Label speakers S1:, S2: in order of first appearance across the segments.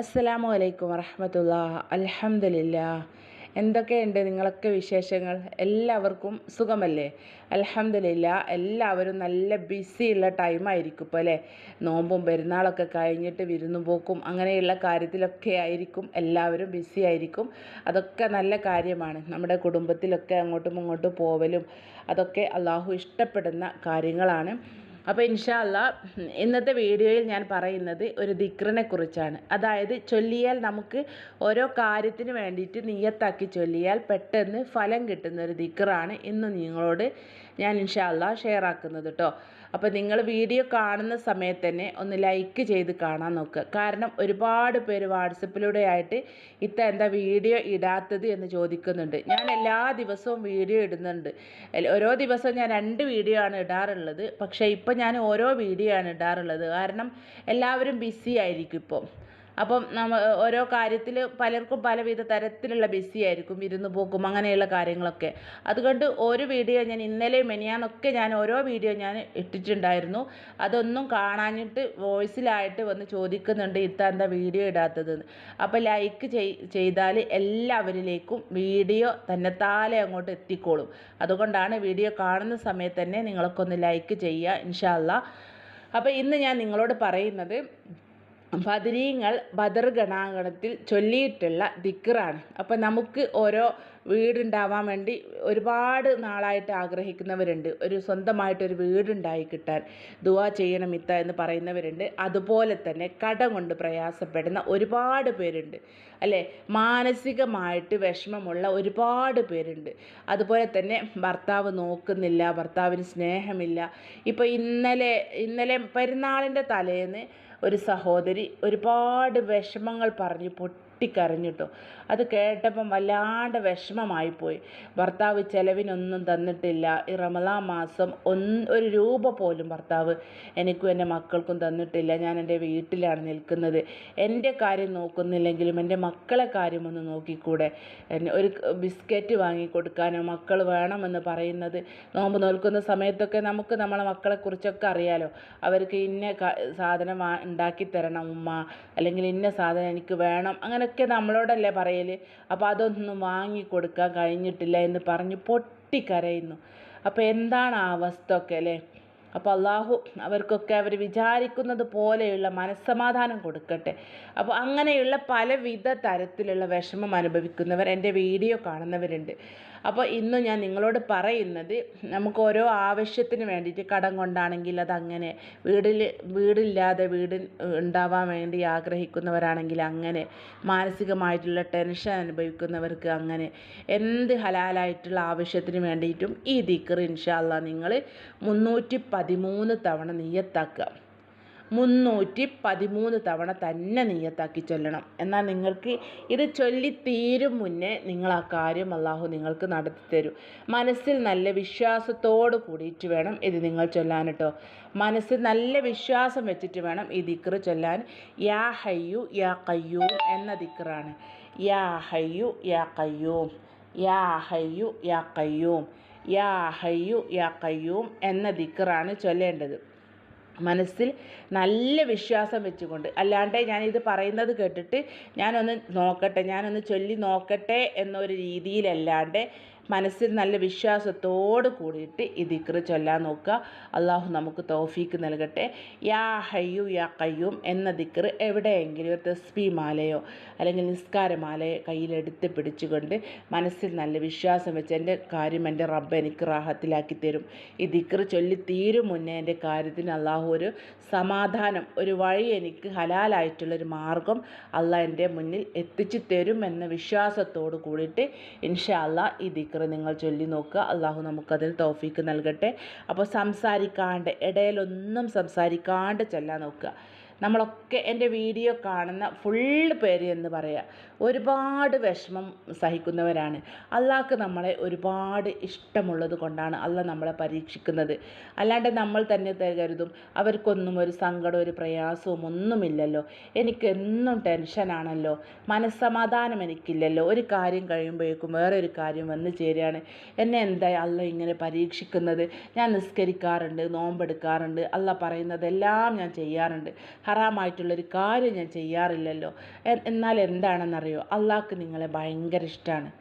S1: അസ്സലാമു അലൈക്കും വറഹമത്തുള്ള അലഹമില്ല എന്തൊക്കെയുണ്ട് നിങ്ങളൊക്കെ വിശേഷങ്ങൾ? എല്ലാവർക്കും സുഖമല്ലേ? അലഹമില്ല എല്ലാവരും നല്ല ബിസിയുള്ള ടൈമായിരിക്കും ഇപ്പോൾ അല്ലേ? നോമ്പും പെരുന്നാളൊക്കെ കഴിഞ്ഞിട്ട് വിരുന്നു പോക്കും അങ്ങനെയുള്ള കാര്യത്തിലൊക്കെ ആയിരിക്കും. എല്ലാവരും ബിസി ആയിരിക്കും. അതൊക്കെ നല്ല കാര്യമാണ്. നമ്മുടെ കുടുംബത്തിലൊക്കെ അങ്ങോട്ടും ഇങ്ങോട്ടും പോവലും അതൊക്കെ അള്ളാഹു ഇഷ്ടപ്പെടുന്ന കാര്യങ്ങളാണ്. അപ്പോൾ ഇൻഷാല്ല ഇന്നത്തെ വീഡിയോയിൽ ഞാൻ പറയുന്നത് ഒരു ദിക്റിനെ കുറിച്ചാണ്. അതായത് ചൊല്ലിയാൽ നമുക്ക് ഓരോ കാര്യത്തിന് വേണ്ടിയിട്ട് നിയത്താക്കി ചൊല്ലിയാൽ പെട്ടെന്ന് ഫലം കിട്ടുന്ന ഒരു ദിക്റാണ് ഇന്ന് നിങ്ങളോട് ഞാൻ ഇൻഷാല്ല ഷെയർ ആക്കുന്നത് കേട്ടോ അപ്പോൾ നിങ്ങൾ വീഡിയോ കാണുന്ന സമയത്ത് തന്നെ ഒന്ന് ലൈക്ക് ചെയ്ത് കാണാൻ നോക്കുക കാരണം ഒരുപാട് പേര് വാട്സപ്പിലൂടെ ആയിട്ട് ഇത്ത എന്താ വീഡിയോ ഇടാത്തത് എന്ന് ചോദിക്കുന്നുണ്ട്. ഞാൻ എല്ലാ ദിവസവും വീഡിയോ ഇടുന്നുണ്ട്. ഓരോ ദിവസവും ഞാൻ രണ്ട് വീഡിയോ ആണ് ഇടാറുള്ളത്. പക്ഷേ ഇപ്പോൾ ഞാൻ ഓരോ വീഡിയോ ആണ് ഇടാറുള്ളത്. കാരണം എല്ലാവരും ബിസി ആയിരിക്കും ഇപ്പോൾ അപ്പം നമ്മ ഓരോ കാര്യത്തിൽ പലർക്കും പലവിധ തരത്തിലുള്ള ബിസി ആയിരിക്കും വിരുന്ന് പോക്കും അങ്ങനെയുള്ള കാര്യങ്ങളൊക്കെ. അതുകൊണ്ട് ഒരു വീഡിയോ ഞാൻ ഇന്നലെയും മെനിയാന്നൊക്കെ ഞാൻ ഓരോ വീഡിയോ ഞാൻ ഇട്ടിട്ടുണ്ടായിരുന്നു. അതൊന്നും കാണാഞ്ഞിട്ട് വോയിസിലായിട്ട് വന്ന് ചോദിക്കുന്നുണ്ട് ഇത്ത എന്താ വീഡിയോ ഇടാത്തതെന്ന്. അപ്പോൾ ലൈക്ക് ചെയ്താൽ എല്ലാവരിലേക്കും വീഡിയോ തന്നെത്താലെ അങ്ങോട്ട് എത്തിക്കോളും. അതുകൊണ്ടാണ് വീഡിയോ കാണുന്ന സമയത്ത് തന്നെ നിങ്ങളൊക്കെ ഒന്ന് ലൈക്ക് ചെയ്യുക ഇൻഷാല്ല അപ്പോൾ ഇന്ന് ഞാൻ നിങ്ങളോട് പറയുന്നത് ബദരീങ്ങൾ ബദർ ഗണാങ്കണത്തിൽ ചൊല്ലിയിട്ടുള്ള ദിക്റാണ്. അപ്പോൾ നമുക്ക് ഓരോ വീടുണ്ടാവാൻ വേണ്ടി ഒരുപാട് നാളായിട്ട് ആഗ്രഹിക്കുന്നവരുണ്ട്. ഒരു സ്വന്തമായിട്ടൊരു വീടുണ്ടായി കിട്ടാൻ ദുവാ ചെയ്യണം ഇത്ത എന്ന് പറയുന്നവരുണ്ട്. അതുപോലെ തന്നെ കടം കൊണ്ട് പ്രയാസപ്പെടുന്ന ഒരുപാട് പേരുണ്ട്. അല്ലേ? മാനസികമായിട്ട് വിഷമമുള്ള ഒരുപാട് പേരുണ്ട്. അതുപോലെ തന്നെ ഭർത്താവ് നോക്കുന്നില്ല ഭർത്താവിന് സ്നേഹമില്ല. ഇപ്പോൾ ഇന്നലെ ഇന്നലെ പെരുന്നാളിന്റെ തലേന്ന് ഒരു സഹോദരി ഒരുപാട് വിഷമങ്ങൾ പറഞ്ഞു പൊട്ടിക്കരഞ്ഞിട്ടോ അത് കേട്ടപ്പം വല്ലാണ്ട് വിഷമമായിപ്പോയി. ഭർത്താവ് ചെലവിനൊന്നും തന്നിട്ടില്ല. ഈ റമദാ മാസം ഒന്ന് ഒരു രൂപ പോലും ഭർത്താവ് എനിക്കും എന്റെ മക്കൾക്കും തന്നിട്ടില്ല. ഞാൻ എന്റെ വീട്ടിലാണ് നിൽക്കുന്നത്. എന്റെ കാര്യം നോക്കുന്നില്ലെങ്കിലും എന്റെ മക്കളെ കാര്യം ഒന്ന് നോക്കിക്കൂടെ? ഒരു ബിസ്ക്കറ്റ് വാങ്ങി കൊടുക്കാനോ മക്കൾ വേണമെന്ന് പറയുന്നത് നോമ്പ് നോൽക്കുന്ന സമയത്തൊക്കെ നമുക്ക് നമ്മളെ മക്കളെക്കുറിച്ചൊക്കെ അറിയാലോ. അവർക്ക് ഇന്ന സാധനം ഉണ്ടാക്കി തരണം ഉമ്മ. അല്ലെങ്കിൽ ഇന്ന സാധനം എനിക്ക് വേണം. അങ്ങനെയൊക്കെ നമ്മളോടല്ലേ പറയൽ അപ്പോൾ അതൊന്നും വാങ്ങി കൊടുക്കാൻ കഴിഞ്ഞിട്ടില്ല എന്ന് പറഞ്ഞ് പൊട്ടിക്കരയുന്നു. അപ്പോൾ എന്താണ് ആ അവസ്ഥ ഒക്കെ അല്ലേ? അപ്പോൾ അള്ളാഹു അവർക്കൊക്കെ അവർ വിചാരിക്കുന്നത് പോലെയുള്ള മനസ്സമാധാനം കൊടുക്കട്ടെ. അപ്പോൾ അങ്ങനെയുള്ള പലവിധ തരത്തിലുള്ള വിഷമം അനുഭവിക്കുന്നവർ എന്റെ വീഡിയോ കാണുന്നവരുണ്ട്. അപ്പോൾ ഇന്ന് ഞാൻ നിങ്ങളോട് പറയുന്നത് നമുക്ക് ഓരോ ആവശ്യത്തിന് വേണ്ടിയിട്ട് കടം കൊണ്ടാണെങ്കിൽ അതങ്ങനെ വീടിൽ വീടില്ലാതെ വീട് ഉണ്ടാവാൻ വേണ്ടി ആഗ്രഹിക്കുന്നവരാണെങ്കിൽ അങ്ങനെ മാനസികമായിട്ടുള്ള ടെൻഷൻ അനുഭവിക്കുന്നവർക്ക് അങ്ങനെ എന്ത് ഹലാലായിട്ടുള്ള ആവശ്യത്തിന് വേണ്ടിയിട്ടും ഈ ദിക്കർ ഇൻഷാല്ല നിങ്ങൾ മുന്നൂറ്റി പതിമൂന്ന് തവണ നീയത്താക്കുക മുന്നൂറ്റി പതിമൂന്ന് തവണ തന്നെ നീയത്താക്കി ചൊല്ലണം. എന്നാൽ നിങ്ങൾക്ക് ഇത് ചൊല്ലി തീരും മുന്നേ നിങ്ങൾ ആ കാര്യം അള്ളാഹു നിങ്ങൾക്ക് നടത്തി തരും. മനസ്സിൽ നല്ല വിശ്വാസത്തോട് കൂടിയിട്ട് വേണം ഇത് നിങ്ങൾ ചൊല്ലാൻ കേട്ടോ മനസ്സിൽ നല്ല വിശ്വാസം വെച്ചിട്ട് വേണം ഈ ദിക്ർ ചൊല്ലാൻ. യാ ഹയ്യു യാ കയ്യൂം എന്ന ദിക്റാണ്. യാ ഹയ്യു യാ കയ്യൂം യാ ഹയ്യു യാ കയ്യൂം യാ ഹയ്യു യാ കയ്യൂം എന്ന ദിക്റാണ് ചൊല്ലേണ്ടത്. മനസ്സിൽ നല്ല വിശ്വാസം വെച്ചുകൊണ്ട്. അല്ലാണ്ട് ഞാനിത് പറയുന്നത് കേട്ടിട്ട് ഞാനൊന്ന് നോക്കട്ടെ ഞാനൊന്ന് ചൊല്ലി നോക്കട്ടെ എന്നൊരു രീതിയിലല്ലാണ്ട് മനസ്സിൽ നല്ല വിശ്വാസത്തോട് കൂടിയിട്ട് ഈ ചൊല്ലാൻ നോക്കുക. അള്ളാഹു നമുക്ക് തൗഫീക്ക് നൽകട്ടെ. യാ ഹയ്യു യാ കയ്യൂം എന്ന ദിക്റ് എവിടെയെങ്കിലും ഒരു തസ്ബി മാലയോ അല്ലെങ്കിൽ നിസ്കാരമാലയോ കയ്യിലെടുത്ത് പിടിച്ചുകൊണ്ട് മനസ്സിൽ നല്ല വിശ്വാസം വെച്ച് എന്റെ കാര്യം എന്റെ റബ്ബ് എനിക്ക് റാഹത്തിലാക്കി തരും. ഈ ദിക്റ് ചൊല്ലി തീരും മുന്നേ എന്റെ കാര്യത്തിന് അള്ളാഹു ഒരു സമാധാനം ഒരു വഴി എനിക്ക് ഹലാലായിട്ടുള്ളൊരു മാർഗം അള്ളാഹ് എന്റെ മുന്നിൽ എത്തിച്ചു തരും എന്ന വിശ്വാസത്തോട് കൂടിയിട്ട് ഇൻഷാ അള്ളാഹ് ഈ ദിക്റ് നിങ്ങൾ ചൊല്ലി നോക്കുക. അള്ളാഹു നമുക്കതിൽ തോഫീക്ക് നൽകട്ടെ. അപ്പോൾ സംസാരിക്കാണ്ട് ഇടയിലൊന്നും സംസാരിക്കാണ്ട് ചൊല്ലാൻ നോക്കുക. നമ്മളൊക്കെ എന്റെ വീഡിയോ കാണുന്ന ഫുൾ പേര് എന്ന് പറയാം. ഒരുപാട് വിഷമം സഹിക്കുന്നവരാണ്. അള്ളാഹ്ക്ക് നമ്മളെ ഒരുപാട് ഇഷ്ടമുള്ളത് കൊണ്ടാണ് അള്ളാഹ് നമ്മളെ പരീക്ഷിക്കുന്നത്. അല്ലാണ്ട് നമ്മൾ തന്നെ കരുതും. അവർക്കൊന്നും ഒരു സങ്കടം ഒരു പ്രയാസവും ഒന്നുമില്ലല്ലോ. എനിക്ക് എന്നും ടെൻഷനാണല്ലോ മനസ്സമാധാനം എനിക്കില്ലല്ലോ. ഒരു കാര്യം കഴിയുമ്പോഴേക്കും വേറെ ഒരു കാര്യം വന്നു ചേരുകയാണ്. എന്നെ എന്താ അള്ള ഇങ്ങനെ പരീക്ഷിക്കുന്നത്? ഞാൻ നിസ്കരിക്കാറുണ്ട് നോമ്പെടുക്കാറുണ്ട്. അല്ല പറയുന്നതെല്ലാം ഞാൻ ചെയ്യാറുണ്ട്. ഹറാമായിട്ടുള്ളൊരു കാര്യം ഞാൻ ചെയ്യാറില്ലല്ലോ. എന്നാൽ എന്താണെന്നറിയോ? അള്ളാഹ്ക്ക് നിങ്ങളെ ഭയങ്കര ഇഷ്ടമാണ്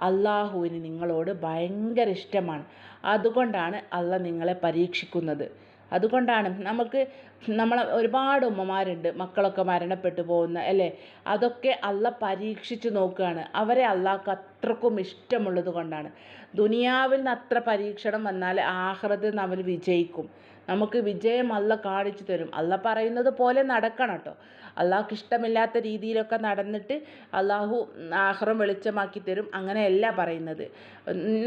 S1: അള്ളാഹുവിന് നിങ്ങളോട് ഭയങ്കര ഇഷ്ടമാണ്. അതുകൊണ്ടാണ് അള്ള നിങ്ങളെ പരീക്ഷിക്കുന്നത്. അതുകൊണ്ടാണ് നമുക്ക് നമ്മൾ ഒരുപാട് ഉമ്മമാരുണ്ട് മക്കളൊക്കെ മരണപ്പെട്ടു പോകുന്ന അല്ലേ? അതൊക്കെ അള്ള പരീക്ഷിച്ച് നോക്കുകയാണ്. അവരെ അള്ളാഹ്ക്ക് അത്രക്കും ഇഷ്ടമുള്ളത് കൊണ്ടാണ്. ദുനിയാവിൽ നിന്ന് അത്ര പരീക്ഷണം വന്നാൽ ആഹ്റത് നമ്മൾ വിജയിക്കും. നമുക്ക് വിജയം അല്ല കാണിച്ചു തരും. അല്ല പറയുന്നത് പോലെ നടക്കണം കേട്ടോ അള്ളാഹ്ക്ക് ഇഷ്ടമില്ലാത്ത രീതിയിലൊക്കെ നടന്നിട്ട് അള്ളാഹു ആഹ്റം വെളിച്ചമാക്കി തരും. അങ്ങനെയല്ല പറയുന്നത്.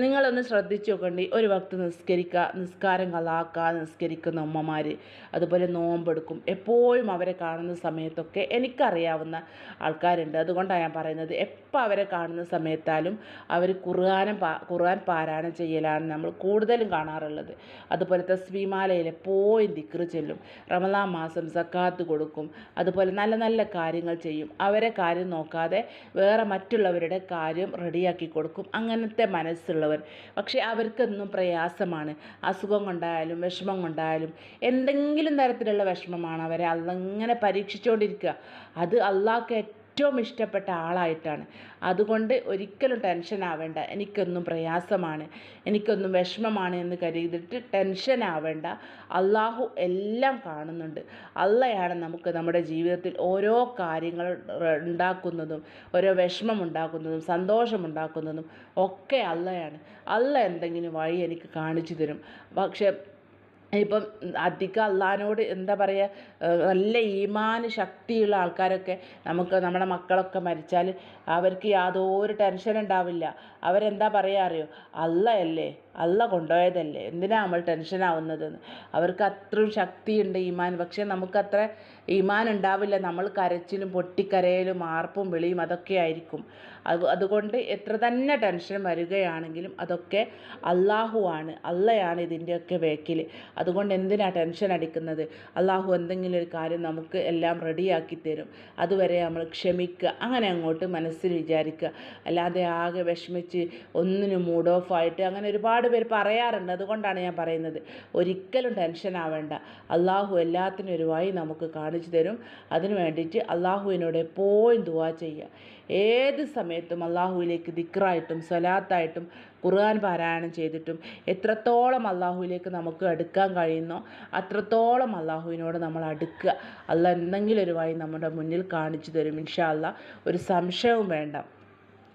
S1: നിങ്ങളൊന്ന് ശ്രദ്ധിച്ചു നോക്കണ്ടി. ഒരു ഭക്ത് നിസ്കരിക്കുക നിസ്കാരം കലാക്കുക നിസ്കരിക്കുന്ന ഉമ്മമാർ അതുപോലെ നോമ്പെടുക്കും. എപ്പോഴും അവരെ കാണുന്ന സമയത്തൊക്കെ എനിക്കറിയാവുന്ന ആൾക്കാരുണ്ട്. അതുകൊണ്ടാണ് ഞാൻ പറയുന്നത്. എപ്പോൾ അവരെ കാണുന്ന സമയത്താലും അവർ ഖുർആാനം ഖുർആൻ പാരായണം ചെയ്യലാണ് നമ്മൾ കൂടുതലും കാണാറുള്ളത്. അതുപോലെ തസ്ബീമാലയിൽ എപ്പോഴും ദിക്റ് ചെല്ലും. റമദാൻ മാസം സക്കാത്ത് കൊടുക്കും. അതുപോലെ നല്ല നല്ല കാര്യങ്ങൾ ചെയ്യും. അവരെ കാര്യം നോക്കാതെ വേറെ മറ്റുള്ളവരുടെ കാര്യം റെഡിയാക്കി കൊടുക്കും. അങ്ങനത്തെ മനസ്സുള്ളവർ. പക്ഷേ അവർക്കെന്നും പ്രയാസമാണ്. അസുഖം കൊണ്ടായാലും വിഷമം കൊണ്ടായാലും എന്തെങ്കിലും തരത്തിലുള്ള വിഷമമാണ് അവരെ. അതങ്ങനെ പരീക്ഷിച്ചുകൊണ്ടിരിക്കുക. അത് അള്ളാഹ്ക്ക് ഏറ്റവും ഇഷ്ടപ്പെട്ട ആളായിട്ടാണ്. അതുകൊണ്ട് ഒരിക്കലും ടെൻഷൻ ആവേണ്ട. എനിക്കൊന്നും പ്രയാസമാണ്. എനിക്കൊന്നും വിഷമമാണ് എന്ന് കരുതിയിട്ട് ടെൻഷൻ ആവേണ്ട. അള്ളാഹു എല്ലാം കാണുന്നുണ്ട്. അള്ളയാണ് നമുക്ക് നമ്മുടെ ജീവിതത്തിൽ ഓരോ കാര്യങ്ങൾ ഉണ്ടാക്കുന്നതും ഓരോ വിഷമം ഉണ്ടാക്കുന്നതും സന്തോഷം ഉണ്ടാക്കുന്നതും ഒക്കെ അള്ളയാണ്. അള്ള എന്തെങ്കിലും വഴി എനിക്ക് കാണിച്ചു തരും. പക്ഷേ ഇപ്പം അധികം അള്ളഹാനോട് എന്താ പറയുക നല്ല ഈമാൻ ശക്തിയുള്ള ആൾക്കാരൊക്കെ നമുക്ക് നമ്മുടെ മക്കളൊക്കെ മരിച്ചാൽ അവർക്ക് യാതൊരു ടെൻഷൻ ഉണ്ടാവില്ല. അവരെന്താ പറയുക അറിയോ? അള്ളയല്ലേ അല്ല കൊണ്ടുപോയതല്ലേ? എന്തിനാ നമ്മൾ ടെൻഷൻ ആവുന്നത് അവർക്ക് അത്രയും ശക്തിയുണ്ട് ഈമാൻ. പക്ഷേ നമുക്കത്ര ഈമാൻ ഉണ്ടാവില്ല. നമ്മൾ കരച്ചിലും പൊട്ടിക്കരയലും ആർപ്പും വിളിയും അതൊക്കെ ആയിരിക്കും. അത് അതുകൊണ്ട് എത്ര തന്നെ ടെൻഷൻ വരികയാണെങ്കിലും അതൊക്കെ അള്ളാഹു ആണ്. അള്ളയാണ് ഇതിന്റെയൊക്കെ ബേക്കിൽ അതുകൊണ്ട് എന്തിനാ ടെൻഷൻ അടിക്കുന്നത്? അള്ളാഹു എന്തെങ്കിലും ഒരു കാര്യം നമുക്ക് എല്ലാം റെഡിയാക്കി തരും. അതുവരെ നമ്മൾ ക്ഷമിക്കുക. അങ്ങനെ അങ്ങോട്ട് മനസ്സിൽ വിചാരിക്കുക. അല്ലാതെ ആകെ വിഷമിച്ച് ഒന്നിനും മൂഡ് ഓഫ് ആയിട്ട് അങ്ങനെ ഒരുപാട് പേര് പറയാറുണ്ട്. അതുകൊണ്ടാണ് ഞാൻ പറയുന്നത്. ഒരിക്കലും ടെൻഷൻ ആവേണ്ട. അള്ളാഹു എല്ലാത്തിനും ഒരു വഴി നമുക്ക് കാണിച്ചു തരും. അതിന് വേണ്ടിയിട്ട് അള്ളാഹുവിനോട് എപ്പോഴും ദുവാ ചെയ്യുക. ഏത് സമയത്തും അള്ളാഹുവിലേക്ക് ദിക്റായിട്ടും സ്വലാത്തായിട്ടും ഖുർആൻ പാരായണം ചെയ്തിട്ടും എത്രത്തോളം അള്ളാഹുവിലേക്ക് നമുക്ക് അടുക്കാൻ കഴിയുന്നോ അത്രത്തോളം അള്ളാഹുവിനോട് നമ്മൾ അടുക്കുക. അല്ല എന്തെങ്കിലും ഒരു വഴി നമ്മുടെ മുന്നിൽ കാണിച്ചു തരും. ഇൻഷാ അല്ലാ ഒരു സംശയവും വേണ്ട.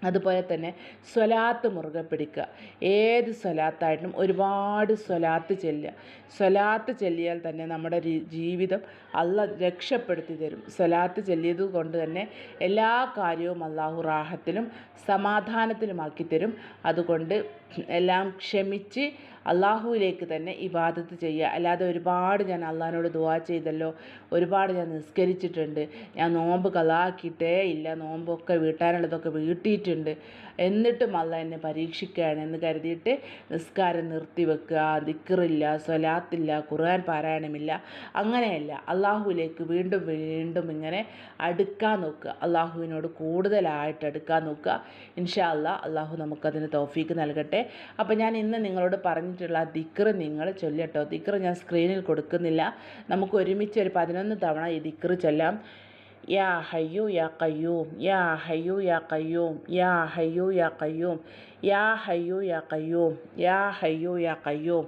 S1: അതുപോലെ തന്നെ സ്വലാത്ത് മുറുകെ പിടിക്കുക. ഏത് സ്വലാത്തായിട്ടും ഒരുപാട് സ്വലാത്ത് ചെല്ലുക. സ്വലാത്ത് ചെല്ലിയാൽ തന്നെ നമ്മുടെ ജീവിതം അള്ള രക്ഷപ്പെടുത്തി തരും. സ്വലാത്ത് ചെല്ലിയത് കൊണ്ട് തന്നെ എല്ലാ കാര്യവും അള്ളാഹു റാഹത്തിലും സമാധാനത്തിലുമാക്കി തരും. അതുകൊണ്ട് എല്ലാം ക്ഷമിച്ച് അള്ളാഹുവിലേക്ക് തന്നെ ഇബാദത്ത് ചെയ്യുക. അല്ലാതെ ഒരുപാട് ഞാൻ അള്ളാഹിനോട് ദുവാ ചെയ്തല്ലോ. ഒരുപാട് ഞാൻ നിസ്കരിച്ചിട്ടുണ്ട്. ഞാൻ നോമ്പ് കളാക്കിയിട്ടേ ഇല്ല. നോമ്പൊക്കെ വീട്ടാനുള്ളതൊക്കെ വീട്ടിയിട്ടുണ്ട്. എന്നിട്ടും അല്ല എന്നെ പരീക്ഷിക്കുകയാണ് എന്ന് കരുതിയിട്ട് നിസ്കാരം നിർത്തി വെക്കുക. ദിക്കറില്ല സ്വലാത്തില്ല ഖുർആൻ പാരായണമില്ല. അങ്ങനെയല്ല. അള്ളാഹുവിലേക്ക് വീണ്ടും വീണ്ടും ഇങ്ങനെ അടുക്കാൻ നോക്കുക. അള്ളാഹുവിനോട് കൂടുതലായിട്ട് അടുക്കാൻ നോക്കുക. ഇൻഷാ അല്ലാ അള്ളാഹു നമുക്കതിന് തോഫീക്ക് നൽകട്ടെ. അപ്പോൾ ഞാൻ ഇന്ന് നിങ്ങളോട് പറഞ്ഞിട്ടുള്ള ദിക്റ് നിങ്ങൾ ചൊല്ലട്ടോ? ദിക്റ് ഞാൻ സ്ക്രീനിൽ കൊടുക്കുന്നില്ല. നമുക്ക് ഒരുമിച്ച് ഒരു പതിനൊന്ന് തവണ ഈ ദിക്റ് ചൊല്ലാം. യാ ഹയ്യു യാ കയ്യൂം യാ ഹയ്യു യാ കയ്യൂം യാ ഹയ്യു യാ കയ്യൂം യാ ഹയ്യു യാ കയ്യൂം യാ ഹയ്യു യാ കയ്യൂം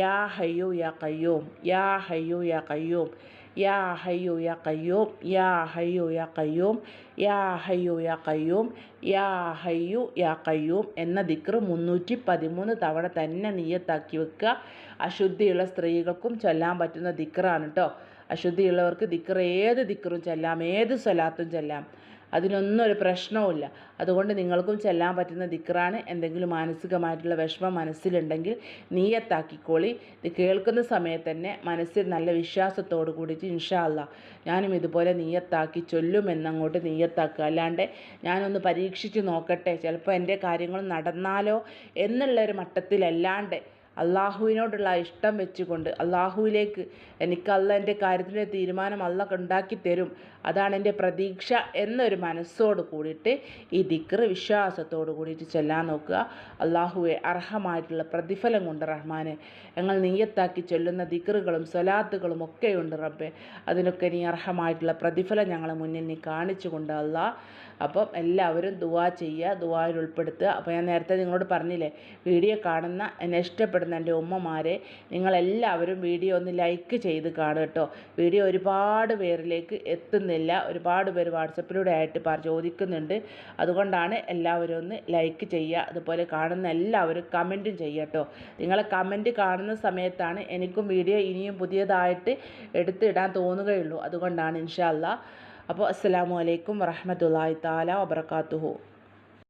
S1: യാ ഹയ്യു യാ കയ്യൂം യാ ഹയ്യു യാ കയ്യൂം യാ حي يا قيوم يا حي يا قيوم യാ ഹയ്യു യാ കയ്യൂം യാ ഹയ്യു യാ കയ്യൂം എന്ന ദിക്ർ മുന്നൂറ്റി പതിമൂന്ന് തവണ തന്നെ നീയത്താക്കി വെക്കുക. അശുദ്ധിയുള്ള സ്ത്രീകൾക്കും ചൊല്ലാൻ പറ്റുന്ന ദിക്റാണ് കേട്ടോ അശുദ്ധിയുള്ളവർക്ക് ദിക്കർ ഏത് ദിക്കറും ചെല്ലാം ഏത് സ്വലാത്തും ചെല്ലാം. അതിനൊന്നും ഒരു പ്രശ്നവുമില്ല. അതുകൊണ്ട് നിങ്ങൾക്കും ചെല്ലാൻ പറ്റുന്ന ദിക്റാണ് എന്തെങ്കിലും മാനസികമായിട്ടുള്ള വിഷമം മനസ്സിലുണ്ടെങ്കിൽ നീയത്താക്കിക്കോളി. ഇത് കേൾക്കുന്ന സമയത്ത് തന്നെ മനസ്സിൽ നല്ല വിശ്വാസത്തോട് കൂടിയിട്ട് ഇൻഷാ അല്ലാ ഞാനും ഇതുപോലെ നീയത്താക്കി ചൊല്ലുമെന്നങ്ങോട്ട് നീയത്താക്കുക. അല്ലാണ്ട് ഞാനൊന്ന് പരീക്ഷിച്ച് നോക്കട്ടെ. ചിലപ്പോൾ എന്റെ കാര്യങ്ങൾ നടന്നാലോ എന്നുള്ളൊരു മട്ടത്തിലല്ലാണ്ട് അള്ളാഹുവിനോടുള്ള ഇഷ്ടം വെച്ചുകൊണ്ട് അള്ളാഹുവിലേക്ക് എനിക്ക് അല്ല എന്റെ കാര്യത്തിന്റെ തീരുമാനം അല്ല ഉണ്ടാക്കി തരും. അതാണ് എന്റെ പ്രതീക്ഷ എന്നൊരു മനസ്സോട് കൂടിയിട്ട് ഈ ദിക്റ് വിശ്വാസത്തോട് കൂടിയിട്ട് ചെല്ലാൻ നോക്കുക. അള്ളാഹുവെ അർഹമായിട്ടുള്ള പ്രതിഫലം കൊണ്ട് റഹ്മാനെ ഞങ്ങൾ നീയത്താക്കി ചൊല്ലുന്ന ദിക്റുകളും സ്വലാത്തുകളും ഒക്കെയുണ്ട് റബ്ബെ. അതിനൊക്കെ നീ അർഹമായിട്ടുള്ള പ്രതിഫലം ഞങ്ങളെ മുന്നിൽ നീ കാണിച്ചു കൊണ്ട് അല്ല. അപ്പം എല്ലാവരും ദുവാ ചെയ്യുക ദുവായിൽ ഉൾപ്പെടുത്തുക. അപ്പോൾ ഞാൻ നേരത്തെ നിങ്ങളോട് പറഞ്ഞില്ലേ വീഡിയോ കാണുന്ന എന്നെ എന്റെ ഉമ്മമാരെ നിങ്ങളെല്ലാവരും വീഡിയോ ഒന്ന് ലൈക്ക് ചെയ്ത് കാണുക കേട്ടോ. വീഡിയോ ഒരുപാട് പേരിലേക്ക് എത്തുന്നില്ല. ഒരുപാട് പേര് വാട്സപ്പിലൂടെ ആയിട്ട് ചോദിക്കുന്നുണ്ട്. അതുകൊണ്ടാണ് എല്ലാവരും ഒന്ന് ലൈക്ക് ചെയ്യുക. അതുപോലെ കാണുന്ന എല്ലാവരും കമന്റും ചെയ്യുക കേട്ടോ. നിങ്ങളെ കമന്റ് കാണുന്ന സമയത്താണ് എനിക്കും വീഡിയോ ഇനിയും പുതിയതായിട്ട് എടുത്തിടാൻ തോന്നുകയുള്ളൂ. അതുകൊണ്ടാണ് ഇൻഷാല്ല അപ്പോൾ അസ്സാം വലൈക്കും വറഹമത്തല്ലാഹി താല വബർക്കാത്തുഹു